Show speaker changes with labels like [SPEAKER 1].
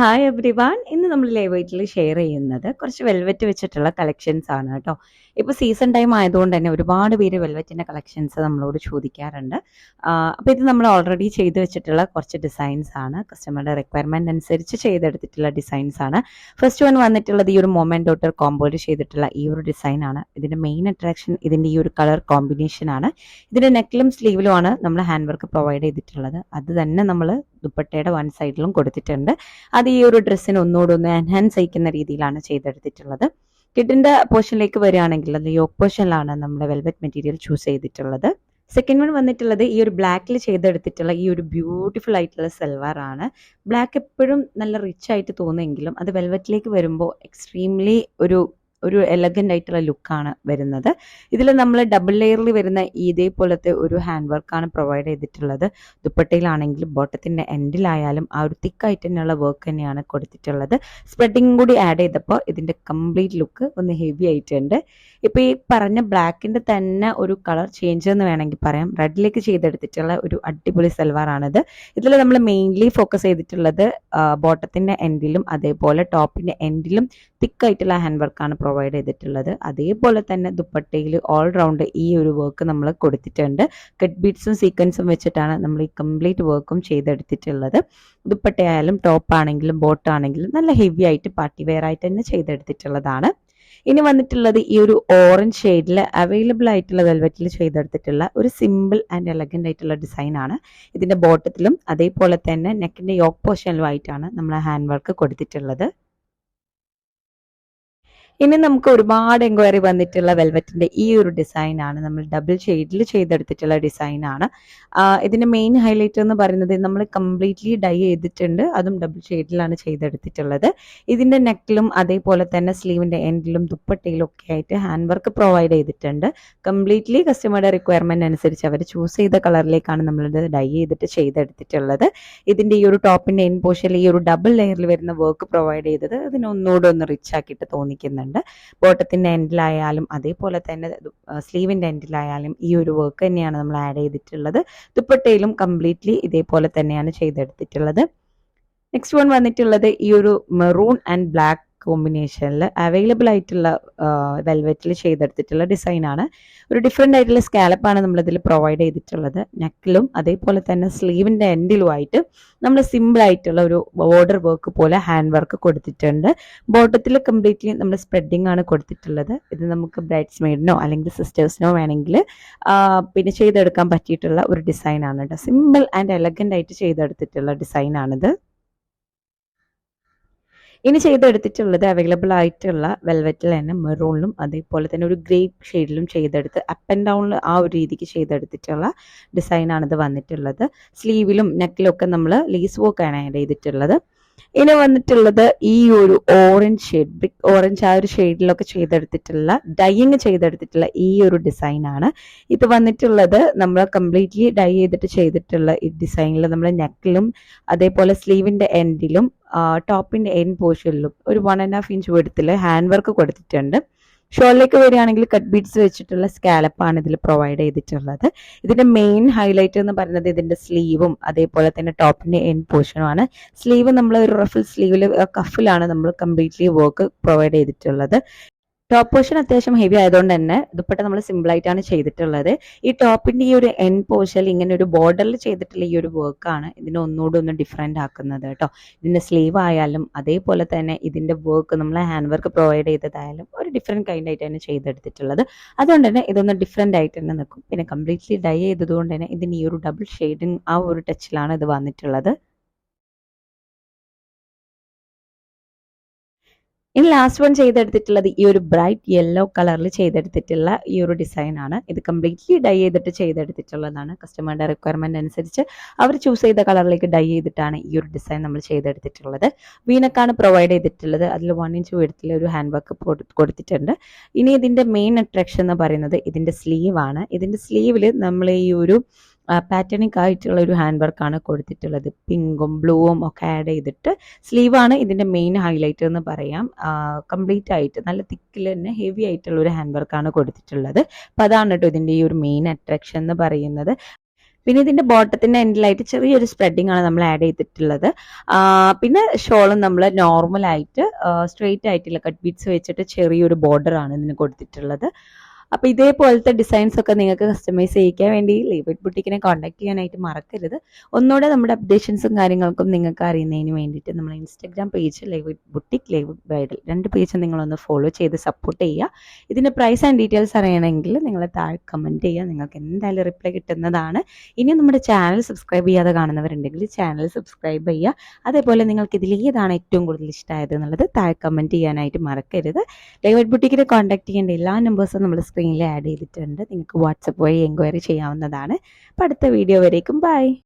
[SPEAKER 1] Hi every one ഇന്ന് നമ്മൾ ലൈവായിട്ടിൽ share ചെയ്യുന്നത് കുറച്ച് വെൽവെറ്റ് വെച്ചിട്ടുള്ള കളക്ഷൻസ് ആണ് കേട്ടോ. ഇപ്പോൾ സീസൺ ടൈം ആയതുകൊണ്ട് തന്നെ ഒരുപാട് പേര് വെൽവെറ്റിന്റെ കളക്ഷൻസ് നമ്മളോട് ചോദിക്കാറുണ്ട്. അപ്പോൾ ഇത് നമ്മൾ ഓൾറെഡി ചെയ്ത് വെച്ചിട്ടുള്ള കുറച്ച് ഡിസൈൻസ് ആണ്. കസ്റ്റമറുടെ റിക്വയർമെന്റ് അനുസരിച്ച് ചെയ്തെടുത്തിട്ടുള്ള ഡിസൈൻസ് ആണ്. ഫസ്റ്റ് വൺ വന്നിട്ടുള്ളത് ഈ ഒരു മൊമെന്റ് ഡോട്ടർ കോമ്പോയിൽ ചെയ്തിട്ടുള്ള ഈ ഒരു ഡിസൈൻ ആണ്. ഇതിന്റെ മെയിൻ അട്രാക്ഷൻ ഇതിന്റെ ഈ ഒരു കളർ കോമ്പിനേഷൻ ആണ്. ഇതിന്റെ നെക്കിലും സ്ലീവിലുമാണ് നമ്മൾ ഹാൻഡ് വർക്ക് പ്രൊവൈഡ് ചെയ്തിട്ടുള്ളത്. അത് തന്നെ നമ്മൾ ദുപ്പട്ടയുടെ വൺ സൈഡിലും കൊടുത്തിട്ടുണ്ട്. അത് ഈ ഒരു ഡ്രസ്സിന് ഒന്നുകൂടെ ഒന്ന് എൻഹാൻസ് അയക്കുന്ന രീതിയിലാണ് ചെയ്തെടുത്തിട്ടുള്ളത്. കിഡിന്റെ പോർഷനിലേക്ക് വരികയാണെങ്കിൽ അത് യോക്ക് പോർഷനിലാണ് നമ്മൾ വെൽവെറ്റ് മെറ്റീരിയൽ ചൂസ് ചെയ്തിട്ടുള്ളത്. സെക്കൻഡ് വൺ വന്നിട്ടുള്ളത് ഈ ഒരു ബ്ലാക്കിൽ ചെയ്തെടുത്തിട്ടുള്ള ഈ ഒരു ബ്യൂട്ടിഫുൾ ആയിട്ടുള്ള സെൽവാർ ആണ്. ബ്ലാക്ക് എപ്പോഴും നല്ല റിച്ച് ആയിട്ട് തോന്നുമെങ്കിലും അത് വെൽവെറ്റിലേക്ക് വരുമ്പോൾ എക്സ്ട്രീംലി ഒരു ഒരു എലഗന്റ് ആയിട്ടുള്ള ലുക്കാണ് വരുന്നത്. ഇതിൽ നമ്മൾ ഡബിൾ ലെയറിൽ വരുന്ന ഇതേപോലത്തെ ഒരു ഹാൻഡ് വർക്കാണ് പ്രൊവൈഡ് ചെയ്തിട്ടുള്ളത്. ദുപ്പട്ടയിലാണെങ്കിലും ബോട്ടത്തിന്റെ എൻഡിലായാലും ആ ഒരു തിക്കായിട്ട് തന്നെയുള്ള വർക്ക് തന്നെയാണ് കൊടുത്തിട്ടുള്ളത്. സ്പ്രെഡിങ് കൂടി ആഡ് ചെയ്തപ്പോൾ ഇതിന്റെ കംപ്ലീറ്റ് ലുക്ക് ഒന്ന് ഹെവി ആയിട്ടുണ്ട്. ഇപ്പോൾ ഈ പറഞ്ഞ ബ്ലാക്കിന്റെ തന്നെ ഒരു കളർ ചേഞ്ച് എന്ന് വേണമെങ്കിൽ പറയാം. റെഡിലേക്ക് ചെയ്തെടുത്തിട്ടുള്ള ഒരു അടിപൊളി സൽവാറാണിത് ഇതിൽ നമ്മൾ മെയിൻലി ഫോക്കസ് ചെയ്തിട്ടുള്ളത് ബോട്ടത്തിന്റെ എൻഡിലും അതേപോലെ ടോപ്പിന്റെ എൻഡിലും തിക്കായിട്ടുള്ള ഹാൻഡ് വർക്കാണ് പ്രൊവൈഡ് ചെയ്തിട്ടുള്ളത്. അതേപോലെ തന്നെ ദുപ്പട്ടയിൽ ഓൾ റൗണ്ട് ഈ ഒരു വർക്ക് നമ്മൾ കൊടുത്തിട്ടുണ്ട്. കട്ട് ബീഡ്സും സീക്വൻസും വെച്ചിട്ടാണ് നമ്മൾ ഈ കംപ്ലീറ്റ് വർക്കും ചെയ്തെടുത്തിട്ടുള്ളത്. ദുപ്പട്ടയായാലും ടോപ്പ് ആണെങ്കിലും ബോട്ട് ആണെങ്കിലും നല്ല ഹെവി ആയിട്ട് പാർട്ടി വെയർ ആയിട്ട് തന്നെ ചെയ്തെടുത്തിട്ടുള്ളതാണ്. ഇനി വന്നിട്ടുള്ളത് ഈ ഒരു ഓറഞ്ച് ഷെയ്ഡിൽ അവൈലബിൾ ആയിട്ടുള്ള വെൽവെറ്റിൽ ചെയ്തെടുത്തിട്ടുള്ള ഒരു സിമ്പിൾ ആൻഡ് എലഗന്റ് ആയിട്ടുള്ള ഡിസൈൻ ആണ്. ഇതിന്റെ ബോട്ടത്തിലും അതേപോലെ തന്നെ നെക്കിന്റെ യോക്ക് പോർഷനിലും ആയിട്ടാണ് നമ്മൾ ഹാൻഡ് വർക്ക് കൊടുത്തിട്ടുള്ളത്. ഇനി നമുക്ക് ഒരുപാട് എൻക്വയറി വന്നിട്ടുള്ള വെൽവെറ്റിന്റെ ഈ ഒരു ഡിസൈൻ ആണ്. നമ്മൾ ഡബിൾ ഷെയ്ഡിൽ ചെയ്തെടുത്തിട്ടുള്ള ഡിസൈൻ ആണ്. ഇതിന്റെ മെയിൻ ഹൈലൈറ്റ് എന്ന് പറയുന്നത് നമ്മൾ കംപ്ലീറ്റ്ലി ഡൈ ചെയ്തിട്ടുണ്ട്. അതും ഡബിൾ ഷെയ്ഡിലാണ് ചെയ്തെടുത്തിട്ടുള്ളത്. ഇതിന്റെ നെക്കിലും അതേപോലെ തന്നെ സ്ലീവിന്റെ എൻഡിലും ദുപ്പട്ടയിലും ഒക്കെ ആയിട്ട് ഹാൻഡ് വർക്ക് പ്രൊവൈഡ് ചെയ്തിട്ടുണ്ട്. കംപ്ലീറ്റ്ലി കസ്റ്റമറുടെ റിക്വയർമെന്റ് അനുസരിച്ച് അവർ ചൂസ് ചെയ്ത കളറിലേക്കാണ് നമ്മൾ ഡൈ ചെയ്തിട്ട് ചെയ്തെടുത്തിട്ടുള്ളത്. ഇതിന്റെ ഈ ഒരു ടോപ്പിന്റെ എൻ പോർഷനിൽ ഈ ഒരു ഡബിൾ ലെയറിൽ വരുന്ന വർക്ക് പ്രൊവൈഡ് ചെയ്തത് അതിനൊന്നുകൂടെ ഒന്ന് റിച്ച് ആക്കിയിട്ട് തോന്നിക്കുന്നുണ്ട്. ബോട്ടത്തിന്റെ എൻഡിലായാലും അതേപോലെ തന്നെ സ്ലീവിന്റെ എൻഡിലായാലും ഈ ഒരു വർക്ക് തന്നെയാണ് നമ്മൾ ആഡ് ചെയ്തിട്ടുള്ളത്. ദുപ്പട്ടയിലും കംപ്ലീറ്റ്ലി ഇതേപോലെ തന്നെയാണ് ചെയ്തെടുത്തിട്ടുള്ളത്. നെക്സ്റ്റ് വൺ വന്നിട്ടുള്ളത് ഈ ഒരു മെറൂൺ ആൻഡ് ബ്ലാക്ക് കോമ്പിനേഷനിൽ അവൈലബിൾ ആയിട്ടുള്ള വെൽവെറ്റിൽ ചെയ്തെടുത്തിട്ടുള്ള ഡിസൈനാണ് ഒരു ഡിഫറെന്റ് ആയിട്ടുള്ള സ്കാലപ്പാണ് നമ്മളിതിൽ പ്രൊവൈഡ് ചെയ്തിട്ടുള്ളത്. നെക്കിലും അതേപോലെ തന്നെ സ്ലീവിന്റെ എൻഡിലുമായിട്ട് നമ്മൾ സിമ്പിൾ ആയിട്ടുള്ള ഒരു ബോർഡർ വർക്ക് പോലെ ഹാൻഡ് വർക്ക് കൊടുത്തിട്ടുണ്ട്. ബോട്ടത്തിൽ കംപ്ലീറ്റ്ലി നമ്മൾ സ്പ്രെഡിങ് ആണ് കൊടുത്തിട്ടുള്ളത്. ഇത് നമുക്ക് ബ്രൈഡ്സ് മെയ്ഡിനോ അല്ലെങ്കിൽ സിസ്റ്റേഴ്സിനോ വേണമെങ്കിൽ പിന്നെ ചെയ്തെടുക്കാൻ പറ്റിയിട്ടുള്ള ഒരു ഡിസൈനാണ് കേട്ടോ സിമ്പിൾ ആൻഡ് എലഗന്റ് ആയിട്ട് ചെയ്തെടുത്തിട്ടുള്ള ഡിസൈനാണിത് ഇനി ചെയ്തെടുത്തിട്ടുള്ളത് അവൈലബിൾ ആയിട്ടുള്ള വെൽവെറ്റിൽ തന്നെ മെറൂണിലും അതേപോലെ തന്നെ ഒരു ഗ്രേ ഷെയ്ഡിലും ചെയ്തെടുത്ത് അപ്പ് ആൻഡ് ഡൗണിൽ ആ ഒരു രീതിക്ക് ചെയ്തെടുത്തിട്ടുള്ള ഡിസൈനാണിത് വന്നിട്ടുള്ളത്. സ്ലീവിലും നെക്കിലും ഒക്കെ നമ്മൾ ലീസ് വർക്കാണ് ആഡ് ചെയ്തിട്ടുള്ളത്. ഇനി വന്നിട്ടുള്ളത് ഈ ഒരു ഓറഞ്ച് ഷെയ്ഡ് ബ്രിക് ഓറഞ്ച് ആ ഒരു ഷെയ്ഡിലൊക്കെ ചെയ്തെടുത്തിട്ടുള്ള ഡൈയിങ് ചെയ്തെടുത്തിട്ടുള്ള ഈ ഒരു ഡിസൈൻ ആണ്. ഇത് വന്നിട്ടുള്ളത് നമ്മൾ കംപ്ലീറ്റ്ലി ഡൈ ചെയ്തിട്ട് ചെയ്തിട്ടുള്ള ഈ ഡിസൈനിൽ നമ്മൾ നെക്കിലും അതേപോലെ സ്ലീവിന്റെ എൻഡിലും ടോപ്പിന്റെ എൻഡ് പോർഷനിലും ഒരു വൺ ആൻഡ് ഹാഫ് ഇഞ്ച് വെടുത്തിൽ ഹാൻഡ് വർക്ക് കൊടുത്തിട്ടുണ്ട്. ഷോളിലേക്ക് വരികയാണെങ്കിൽ കട്ട് ബീഡ്സ് വെച്ചിട്ടുള്ള സ്കാലപ്പാണ് ഇതിൽ പ്രൊവൈഡ് ചെയ്തിട്ടുള്ളത്. ഇതിന്റെ മെയിൻ ഹൈലൈറ്റ് എന്ന് പറയുന്നത് ഇതിന്റെ സ്ലീവും അതേപോലെ തന്നെ ടോപ്പിന്റെ എൻ പോർഷനുമാണ് സ്ലീവ് നമ്മൾ ഒരു റഫിൽ സ്ലീവിൽ കഫിലാണ് നമ്മൾ കംപ്ലീറ്റ്ലി വർക്ക് പ്രൊവൈഡ് ചെയ്തിട്ടുള്ളത്. ടോപ്പ് പോർഷൻ അത്യാവശ്യം ഹെവി ആയതുകൊണ്ട് തന്നെ ദുപ്പട്ട നമ്മൾ സിമ്പിൾ ആയിട്ടാണ് ചെയ്തിട്ടുള്ളത്. ഈ ടോപ്പിന്റെ ഈ ഒരു എൻ പോർഷൻ ഇങ്ങനെ ഒരു ബോർഡറിൽ ചെയ്തിട്ടുള്ള ഈ ഒരു വർക്കാണ് ഇതിനെ ഒന്നുകൂടി ഒന്ന് ഡിഫറെന്റ് ആക്കുന്നത് കേട്ടോ. ഇതിന്റെ സ്ലീവ് ആയാലും അതേപോലെ തന്നെ ഇതിന്റെ വർക്ക് നമ്മൾ ഹാൻഡ് വർക്ക് പ്രൊവൈഡ് ചെയ്തതായാലും ഒരു ഡിഫറെന്റ് കൈൻഡ് ആയിട്ടാണ് ചെയ്തെടുത്തിട്ടുള്ളത്. അതുകൊണ്ട് തന്നെ ഇതൊന്ന് ഡിഫറെന്റ് ആയിട്ട് തന്നെ നിൽക്കും. പിന്നെ കംപ്ലീറ്റ്ലി ഡൈ ചെയ്തതുകൊണ്ട് തന്നെ ഇതിന് ഈ ഒരു ഡബിൾ ഷെയ്ഡിങ് ആ ഒരു ടച്ചിലാണ് ഇത് വന്നിട്ടുള്ളത്. ഇനി ലാസ്റ്റ് വൺ ചെയ്തെടുത്തിട്ടുള്ളത് ഈ ഒരു ബ്രൈറ്റ് യെല്ലോ കളറിൽ ചെയ്തെടുത്തിട്ടുള്ള ഈ ഒരു ഡിസൈൻ ആണ്. ഇത് കംപ്ലീറ്റ്ലി ഡൈ ചെയ്തിട്ട് ചെയ്തെടുത്തിട്ടുള്ളതാണ്. കസ്റ്റമറുടെ റിക്വയർമെന്റ് അനുസരിച്ച് അവർ ചൂസ് ചെയ്ത കളറിലേക്ക് ഡൈ ചെയ്തിട്ടാണ് ഈ ഒരു ഡിസൈൻ നമ്മൾ ചെയ്തെടുത്തിട്ടുള്ളത്. വീനക്കാണ് പ്രൊവൈഡ് ചെയ്തിട്ടുള്ളത്. അതിൽ വൺ ഇഞ്ച് വീഴത്തിൽ ഒരു ഹാൻഡ് വർക്ക് കൊടുത്തിട്ടുണ്ട്. ഇനി ഇതിന്റെ മെയിൻ അട്രാക്ഷൻ എന്ന് പറയുന്നത് ഇതിന്റെ സ്ലീവ് ആണ്. ഇതിന്റെ സ്ലീവിൽ നമ്മൾ ഈ ഒരു പാറ്റേണിക് ആയിട്ടുള്ള ഒരു ഹാൻഡ് വർക്കാണ് കൊടുത്തിട്ടുള്ളത്. പിങ്കും ബ്ലൂവും ഒക്കെ ആഡ് ചെയ്തിട്ട് സ്ലീവാണ് ഇതിന്റെ മെയിൻ ഹൈലൈറ്റ് എന്ന് പറയാം. കംപ്ലീറ്റ് ആയിട്ട് നല്ല തിക്കിൽ തന്നെ ഹെവി ആയിട്ടുള്ള ഒരു ഹാൻഡ് വർക്കാണ് കൊടുത്തിട്ടുള്ളത്. അപ്പോൾ അതാണ് കേട്ടോ ഇതിന്റെ ഈ ഒരു മെയിൻ അട്രാക്ഷൻ എന്ന് പറയുന്നത്. പിന്നെ ഇതിന്റെ ബോട്ടത്തിന്റെ എൻഡിലായിട്ട് ചെറിയൊരു സ്പ്രെഡിങ് ആണ് നമ്മൾ ആഡ് ചെയ്തിട്ടുള്ളത്. പിന്നെ ഷോളും നമ്മൾ നോർമലായിട്ട് സ്ട്രെയിറ്റ് ആയിട്ടുള്ള കട്ട് ബീറ്റ്സ് വെച്ചിട്ട് ചെറിയൊരു ബോർഡർ ആണ് ഇതിന് കൊടുത്തിട്ടുള്ളത്. അപ്പൊ ഇതേപോലത്തെ ഡിസൈൻസ് ഒക്കെ നിങ്ങൾക്ക് കസ്റ്റമൈസ് ചെയ്യിക്കാൻ വേണ്ടി ലേബിറ്റ് ബുട്ടിക്കിനെ കോൺടാക്ട് ചെയ്യാനായിട്ട് മറക്കരുത്. ഒന്നുകൂടെ നമ്മുടെ അപ്ഡേഷൻസും കാര്യങ്ങൾക്കും നിങ്ങൾക്ക് അറിയുന്നതിന് വേണ്ടിയിട്ട് നമ്മൾ Instagram page Levit boutique Levit bridal രണ്ട് പേജ് നിങ്ങളൊന്ന് ഫോളോ ചെയ്ത് സപ്പോർട്ട് ചെയ്യുക. ഇതിന്റെ പ്രൈസ് ആൻഡ് ഡീറ്റെയിൽസ് അറിയണമെങ്കിൽ നിങ്ങൾ താഴെ കമന്റ് ചെയ്യുക. നിങ്ങൾക്ക് എന്തായാലും റിപ്ലൈ കിട്ടുന്നതാണ്. ഇനി നമ്മുടെ ചാനൽ സബ്സ്ക്രൈബ് ചെയ്യാതെ കാണുന്നവരുണ്ടെങ്കിൽ ചാനൽ സബ്സ്ക്രൈബ് ചെയ്യുക. അതേപോലെ നിങ്ങൾക്ക് ഇതിൽ ഏതാണ് ഏറ്റവും കൂടുതൽ ഇഷ്ടമായത് എന്നുള്ളത് താഴെ കമന്റ് ചെയ്യാനായിട്ട് മറക്കരുത്. ലേവറ്റ് ബുട്ടിക്കിനെ കോൺടാക്ട് ചെയ്യേണ്ട എല്ലാ നമ്പേഴ്സും നമ്മൾ സ്ക്രീനിൽ ആഡ് ചെയ്തിട്ടുണ്ട്. നിങ്ങൾക്ക് വാട്സപ്പ് വഴി എൻക്വയറി ചെയ്യാവുന്നതാണ്. അപ്പോൾ അടുത്ത വീഡിയോ വരേക്കും ബൈ